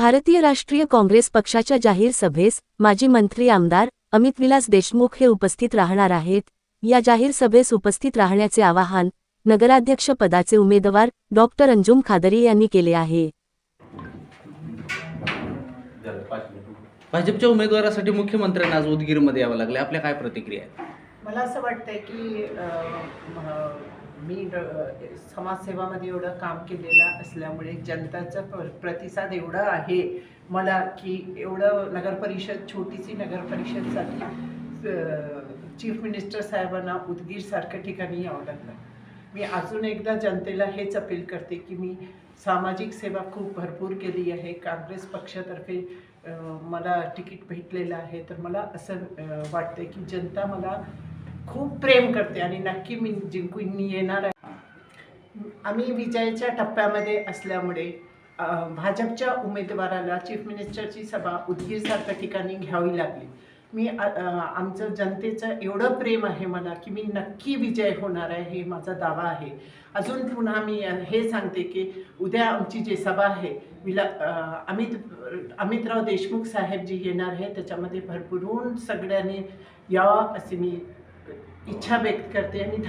भारतीय राष्ट्रीय काँग्रेस पक्षाच्या जाहीर सभेस माजी मंत्री आमदार अमित विलास देशमुख हे उपस्थित राहणार आहेत. या जाहीर सभेस उपस्थित राहण्याचे आवाहन नगराध्यक्ष पदाचे उमेदवार डॉक्टर अंजुम खादरी यांनी केले आहे. भाजपच्या उमेदवारासाठी मुख्यमंत्र्यांना आज उदगीरमध्ये यावं लागलं आपल्या काय प्रतिक्रिया आहेत? मला असं वाटतंय की मी समाजसेवामध्ये एवढं काम केलेलं असल्यामुळे जनताचा प- प्रतिसाद एवढा आहे मला की एवढं नगरपरिषद छोटीशी नगरपरिषदसाठी चीफ मिनिस्टर साहेबांना उदगीरसारख्या ठिकाणी यावं लागलं. मी अजून एकदा जनतेला हेच अपील करते की मी सामाजिक सेवा खूप भरपूर केली आहे. काँग्रेस पक्षातर्फे मला तिकीट भेटलेलं आहे. तर मला असं वाटतं की जनता मला खूप प्रेम करते आणि नक्की मी जिंकून येणार आहे. आम्ही विजयाच्या टप्प्यामध्ये असल्यामुळे भाजपच्या उमेदवाराला चीफ मिनिस्टरची सभा उदगीरसारख्या ठिकाणी घ्यावी लागली. मी आमचं जनतेचं एवढं प्रेम आहे मला की मी नक्की विजय होणार आहे हे माझा दावा आहे. अजून पुन्हा मी हे सांगते की उद्या आमची जी सभा आहे विला अमित अमितराव देशमुख साहेब जी येणार आहे त्याच्यामध्ये भरपूरून सगळ्यांनी यावं असे मी इच्छा व्यक्त करते आणि